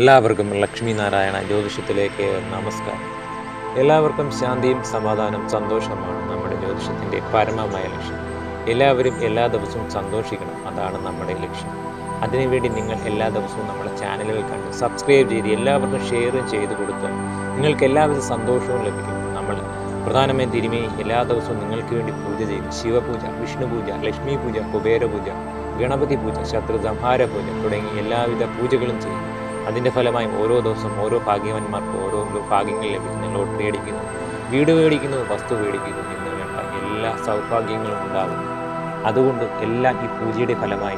എല്ലാവർക്കും ലക്ഷ്മി നാരായണ ജ്യോതിഷത്തിലേക്ക് നമസ്കാരം. എല്ലാവർക്കും ശാന്തിയും സമാധാനം സന്തോഷമാണ് നമ്മുടെ ജ്യോതിഷത്തിന്റെ പരമമായ ലക്ഷ്യം. എല്ലാവരും എല്ലാ ദിവസവും സന്തോഷിക്കണം. അതാണ് നമ്മുടെ ലക്ഷ്യം. അതിനുവേണ്ടി നിങ്ങൾ എല്ലാ ദിവസവും നമ്മുടെ ചാനലുകൾ കണ്ട് സബ്സ്ക്രൈബ് ചെയ്ത് എല്ലാവർക്കും ഷെയർ ചെയ്ത് കൊടുത്ത് നിങ്ങൾക്ക് എല്ലാവിധ സന്തോഷവും ലഭിക്കും. നമ്മൾ പ്രധാനമായും തിരുമേ എല്ലാ ദിവസവും നിങ്ങൾക്ക് വേണ്ടി പൂജ ചെയ്യും. ശിവപൂജ വിഷ്ണു പൂജ ലക്ഷ്മി പൂജ കുബേര പൂജ ഗണപതി പൂജ ശത്രു സംഹാര പൂജ തുടങ്ങി എല്ലാവിധ പൂജകളും ചെയ്യും. അതിന്റെ ഫലമായി ഓരോ ദിവസവും ഓരോ ഭാഗ്യവന്മാർക്ക് ഓരോ ഭാഗ്യങ്ങൾ ലഭിക്കുന്നു. ലോട്ടറി അടിക്കുന്നു വീട് മേടിക്കുന്നു വസ്തു മേടിക്കുന്നു എന്ന് വേണ്ട. എല്ലാ സൗഭാഗ്യങ്ങളും ഉണ്ടാകും. അതുകൊണ്ട് എല്ലാം ഈ പൂജയുടെ ഫലമായി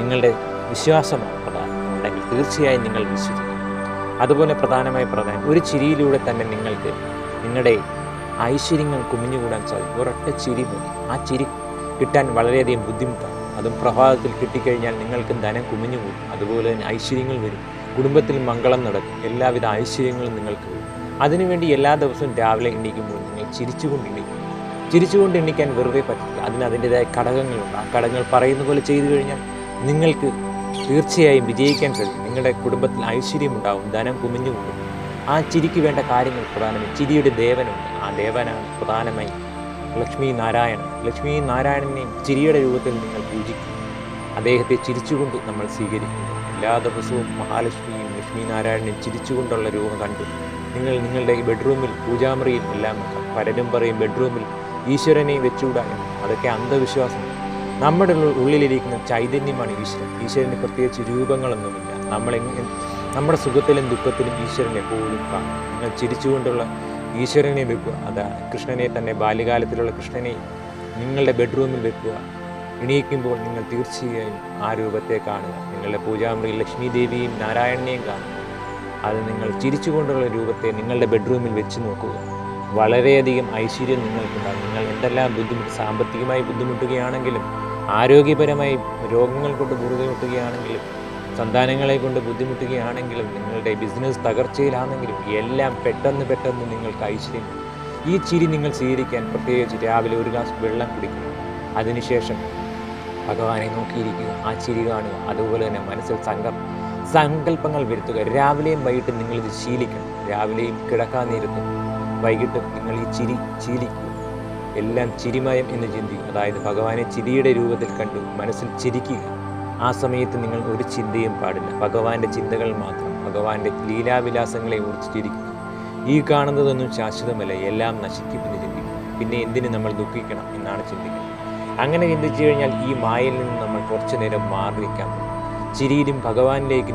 നിങ്ങളുടെ വിശ്വാസമാണ് പ്രധാനം. ഉണ്ടെങ്കിൽ തീർച്ചയായും നിങ്ങൾ വിശ്വസിക്കും. അതുപോലെ പ്രധാനമായി പ്രധാനം ഒരു ചിരിയിലൂടെ തന്നെ നിങ്ങൾക്ക് നിങ്ങളുടെ ഐശ്വര്യങ്ങൾ കുമിഞ്ഞുകൂടാൻ സാധിക്കും. ഒരൊറ്റ ചിരി മതി ആ ചിരി കിട്ടാൻ വളരെയധികം ബുദ്ധിമുട്ടാണ്. അതും പ്രഭാതത്തിൽ കിട്ടിക്കഴിഞ്ഞാൽ നിങ്ങൾക്ക് ധനം കുമിഞ്ഞുകൂടും. അതുപോലെ തന്നെ ഐശ്വര്യങ്ങൾ വരും. കുടുംബത്തിൽ മംഗളം നടക്കും. എല്ലാവിധ ഐശ്വര്യങ്ങളും നിങ്ങൾക്ക് അതിനുവേണ്ടി എല്ലാ ദിവസവും രാവിലെ എണീക്കുമ്പോൾ നിങ്ങൾ ചിരിച്ചുകൊണ്ട് എണീക്കും. ചിരിച്ചുകൊണ്ട് എണ്ണിക്കാൻ വെറുതെ പറ്റില്ല. അതിന് അതിന്റെതായ ഘടകങ്ങളുണ്ട്. ആ ഘടകങ്ങൾ പറയുന്ന പോലെ ചെയ്തു കഴിഞ്ഞാൽ നിങ്ങൾക്ക് തീർച്ചയായും വിജയിക്കാൻ കഴിയും. നിങ്ങളുടെ കുടുംബത്തിൽ ഐശ്വര്യം ഉണ്ടാവും ധനം കുമിഞ്ഞു കൂടും ആ ചിരിക്ക് വേണ്ട കാര്യങ്ങൾ പ്രധാനമായി ചിരിയുടെ ദേവനുണ്ട്. ആ ദേവനാണ് പ്രധാനമായി ലക്ഷ്മി നാരായണൻ. ലക്ഷ്മി നാരായണനെ ചിരിയുടെ രൂപത്തിൽ നിങ്ങൾ പൂജിക്കും. അദ്ദേഹത്തെ ചിരിച്ചുകൊണ്ട് നമ്മൾ സ്വീകരിക്കുന്നു. എല്ലാ ദിവസവും മഹാലക്ഷ്മിയും ലക്ഷ്മി നാരായണനും ചിരിച്ചുകൊണ്ടുള്ള രൂപം കണ്ടു. നിങ്ങൾ നിങ്ങളുടെ ബെഡ്റൂമിൽ പൂജാമുറിയിൽ എല്ലാം വെക്കാം പലരും പറയും ബെഡ്റൂമിൽ ഈശ്വരനെ വെച്ചുകൂടാ എന്ന്. അതൊക്കെ അന്ധവിശ്വാസം. നമ്മുടെ ഉള്ളിലിരിക്കുന്ന ചൈതന്യമാണ് ഈശ്വരൻ. ഈശ്വരന് പ്രത്യേകിച്ച് രൂപങ്ങളൊന്നുമില്ല. നമ്മളെങ്ങനെ നമ്മുടെ സുഖത്തിലും ദുഃഖത്തിലും ഈശ്വരനെ എപ്പോഴും കാണും. നിങ്ങൾ ചിരിച്ചുകൊണ്ടുള്ള ഈശ്വരനെ വെക്കുക. അതാ കൃഷ്ണനെ തന്നെ ബാല്യകാലത്തിലുള്ള കൃഷ്ണനെ നിങ്ങളുടെ ബെഡ്റൂമിൽ വെക്കുക. എണീക്കുമ്പോൾ നിങ്ങൾ തീർച്ചയായും ആ രൂപത്തെ കാണുക. നിങ്ങളുടെ പൂജാമുറി ലക്ഷ്മി ദേവിയും നാരായണനെയും കാണുക. അത് നിങ്ങൾ ചിരിച്ചുകൊണ്ടുള്ള രൂപത്തെ നിങ്ങളുടെ ബെഡ്റൂമിൽ വെച്ച് നോക്കുക. വളരെയധികം ഐശ്വര്യം നിങ്ങൾക്കുണ്ടാകും. നിങ്ങൾ എന്തെല്ലാം ബുദ്ധിമുട്ട് സാമ്പത്തികമായി ബുദ്ധിമുട്ടുകയാണെങ്കിലും ആരോഗ്യപരമായി രോഗങ്ങൾ കൊണ്ട് ബുദ്ധിമുട്ടുകയാണെങ്കിലും സന്താനങ്ങളെ കൊണ്ട് ബുദ്ധിമുട്ടുകയാണെങ്കിലും നിങ്ങളുടെ ബിസിനസ് തകർച്ചയിലാണെങ്കിലും എല്ലാം പെട്ടെന്ന് പെട്ടെന്ന് നിങ്ങൾക്ക് ഐശ്വര്യം ഈ ചിരി നിങ്ങൾ സ്വീകരിക്കാൻ പ്രത്യേകിച്ച് രാവിലെ ഒരു ഗ്ലാസ് വെള്ളം കുടിക്കുക. അതിനുശേഷം ഭഗവാനെ നോക്കിയിരിക്കുക ആ ചിരി കാണുക അതുപോലെ തന്നെ മനസ്സിൽ സങ്കം സങ്കല്പങ്ങൾ വരുത്തുക. രാവിലെയും വൈകിട്ടും നിങ്ങളിത് ശീലിക്കണം. രാവിലെയും കിടക്കാൻ വൈകിട്ടും നിങ്ങൾ ഈ ചിരി ശീലിക്കുക. എല്ലാം ചിരിമയം എന്ന് ചിന്തിക്കും അതായത് ഭഗവാനെ ചിരിയുടെ രൂപത്തിൽ കണ്ടു മനസ്സിൽ ചിരിക്കുക. ആ സമയത്ത് നിങ്ങൾ ഒരു ചിന്തയും പാടില്ല. ഭഗവാന്റെ ചിന്തകൾ മാത്രം ഭഗവാന്റെ ലീലാവിലാസങ്ങളെ കുറിച്ച് ചിരിക്കുക. ഈ കാണുന്നതൊന്നും ശാശ്വതമല്ല. എല്ലാം നശിക്കുമെന്ന് ചിന്തിക്കും പിന്നെ എന്തിനു നമ്മൾ ദുഃഖിക്കണം എന്നാണ് ചിന്തിക്കുന്നത് അങ്ങനെ ചിന്തിച്ചു കഴിഞ്ഞാൽ ഈ മായയിൽ നിന്ന് നമ്മൾ കുറച്ചു നേരം മാറി നിൽക്കാം ചിരിയിലും ഭഗവാനിലേക്ക്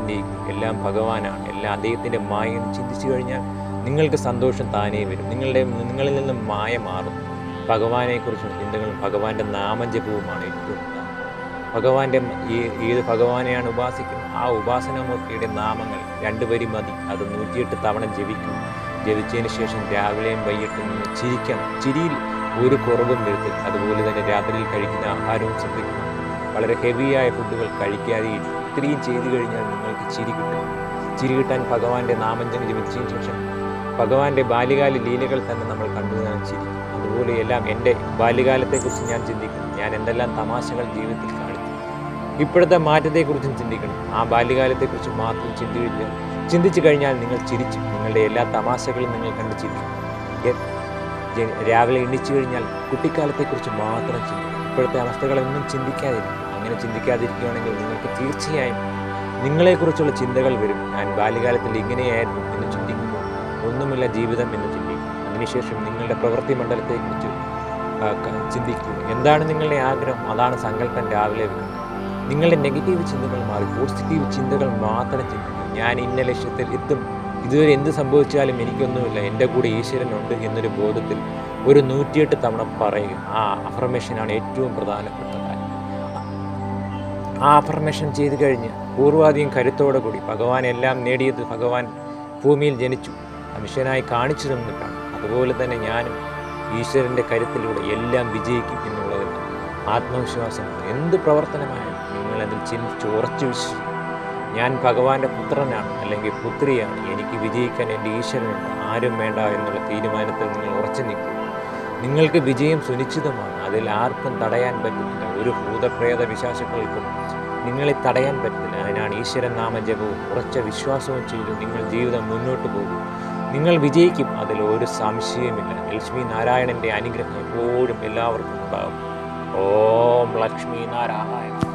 എല്ലാം ഭഗവാനാണ്. എല്ലാം അദ്ദേഹത്തിന്റെ മായ എന്ന് ചിന്തിച്ചു കഴിഞ്ഞാൽ നിങ്ങൾക്ക് സന്തോഷം താനേ വരും. നിങ്ങളുടെ നിങ്ങളിൽ നിന്നും മായ മാറും ഭഗവാനെക്കുറിച്ചുള്ള ചിന്തകളും ഭഗവാന്റെ നാമജപവുമാണ് ഏറ്റവും ഭഗവാന്റെ ഈ ഏത് ഭഗവാനെയാണ് ഉപാസിക്കുന്നത്? ആ ഉപാസനമൂർത്തിയുടെ നാമങ്ങൾ രണ്ട് വരി മതി. അത് നൂറ്റിയെട്ട് തവണ ജപിക്കും. ജപിച്ചതിന് ശേഷം രാവിലെയും വൈകിട്ടും ചിരിക്കണം. ചിരിയിൽ ഒരു കുറവും വരുത്തില്ല അതുപോലെ തന്നെ രാത്രിയിൽ കഴിക്കുന്ന ആഹാരവും ശ്രദ്ധിക്കണം. വളരെ ഹെവിയായ ഫുഡുകൾ കഴിക്കാതെ ഇത്രയും ചെയ്തു കഴിഞ്ഞാൽ നിങ്ങൾക്ക് ചിരി കിട്ടും. ചിരി കിട്ടാൻ ഭഗവാന്റെ നാമഞ്ജന ജപിച്ചതിന് ശേഷം ഭഗവാന്റെ ബാല്യകാല ലീലകൾ തന്നെ നമ്മൾ കണ്ടു ഞാൻ ചിരി. അതുപോലെ എല്ലാം എന്റെ ബാല്യകാലത്തെക്കുറിച്ച് ഞാൻ ചിന്തിക്കണം ഞാൻ എന്തെല്ലാം തമാശകൾ ജീവിതത്തിൽ കാണിച്ചു ഇപ്പോഴത്തെ മാറ്റത്തെക്കുറിച്ചും ചിന്തിക്കണം. ആ ബാല്യകാലത്തെക്കുറിച്ച് മാത്രം ചിന്തിക്കില്ല ചിന്തിച്ചു കഴിഞ്ഞാൽ നിങ്ങൾ ചിരിച്ചു നിങ്ങളുടെ എല്ലാ തമാശകളും നിങ്ങൾ കണ്ട് ചിരിക്കും. രാവിലെ എണ്ണിച്ചു കഴിഞ്ഞാൽ കുട്ടിക്കാലത്തെക്കുറിച്ച് മാത്രം ചിന്തിക്കും ഇപ്പോഴത്തെ അവസ്ഥകളൊന്നും ചിന്തിക്കാതിരിക്കും അങ്ങനെ ചിന്തിക്കാതിരിക്കുകയാണെങ്കിൽ നിങ്ങൾക്ക് തീർച്ചയായും നിങ്ങളെക്കുറിച്ചുള്ള ചിന്തകൾ വരും. ഞാൻ ബാല്യകാലത്തിൽ ഇങ്ങനെയായിരുന്നു എന്ന് ചിന്തിക്കുമ്പോൾ ഒന്നുമില്ല ജീവിതം എന്ന് ചിന്തിക്കും. അതിനുശേഷം നിങ്ങളുടെ പ്രവൃത്തി മണ്ഡലത്തെക്കുറിച്ച് ആ, ക- ചിന്തിക്കുക എന്താണ് നിങ്ങളുടെ ആഗ്രഹം? അതാണ് സങ്കല്പം രാവിലെ വരുന്നത് നിങ്ങളുടെ നെഗറ്റീവ് ചിന്തകൾ മാറി പോസിറ്റീവ് ചിന്തകൾ മാത്രം ചിന്തിക്കും. ഞാൻ ഇന്ന ലക്ഷ്യത്തിൽ എത്തും. ഇതുവരെ എന്ത് സംഭവിച്ചാലും എനിക്കൊന്നുമില്ല. എന്റെ കൂടെ ഈശ്വരനുണ്ട് എന്നൊരു ബോധത്തിൽ ഒരു നൂറ്റിയെട്ട് തവണ പറയും. ആ അഫർമേഷനാണ് ഏറ്റവും പ്രധാനപ്പെട്ട കാര്യം. ആ അഫർമേഷൻ ചെയ്തു കഴിഞ്ഞ് പൂർവാധികം കരുത്തോടെ കൂടി ഭഗവാൻ എല്ലാം നേടിയത് ഭഗവാൻ ഭൂമിയിൽ ജനിച്ചു. മനുഷ്യനായി കാണിച്ചു തന്നിട്ടാണ്. അതുപോലെ തന്നെ ഞാനും ഈശ്വരന്റെ കരുത്തിലൂടെ എല്ലാം വിജയിക്കും എന്നുള്ളതിൽ ആത്മവിശ്വാസം എന്ത് പ്രവർത്തനമായാലും നിങ്ങളതിൽ ചിന്തിച്ച് ഉറച്ചു വിശ്വസിക്കും ഞാൻ ഭഗവാന്റെ പുത്രനാണ് അല്ലെങ്കിൽ പുത്രിയാണ്. എനിക്ക് വിജയിക്കാൻ എന്റെ ഈശ്വരനുണ്ട്. ആരും വേണ്ട എന്നുള്ള തീരുമാനത്തിൽ നിങ്ങൾ ഉറച്ചു നിൽക്കുക നിങ്ങൾക്ക് വിജയം സുനിശ്ചിതമാണ്. അതിൽ ആർക്കും തടയാൻ പറ്റുന്നില്ല. ഒരു ഭൂതപ്രേത വിശ്വാസങ്ങൾക്കും നിങ്ങളെ തടയാൻ പറ്റില്ല അതിനാണ് ഈശ്വരൻ നാമജപവും. ഉറച്ച വിശ്വാസവും ചെയ്ത് നിങ്ങൾ ജീവിതം മുന്നോട്ട് പോകും. നിങ്ങൾ വിജയിക്കും. അതിൽ ഒരു സംശയമില്ല ലക്ഷ്മി നാരായണന്റെ അനുഗ്രഹം എപ്പോഴും എല്ലാവർക്കും ഉണ്ടാകും. ഓം ലക്ഷ്മി നാരായണ.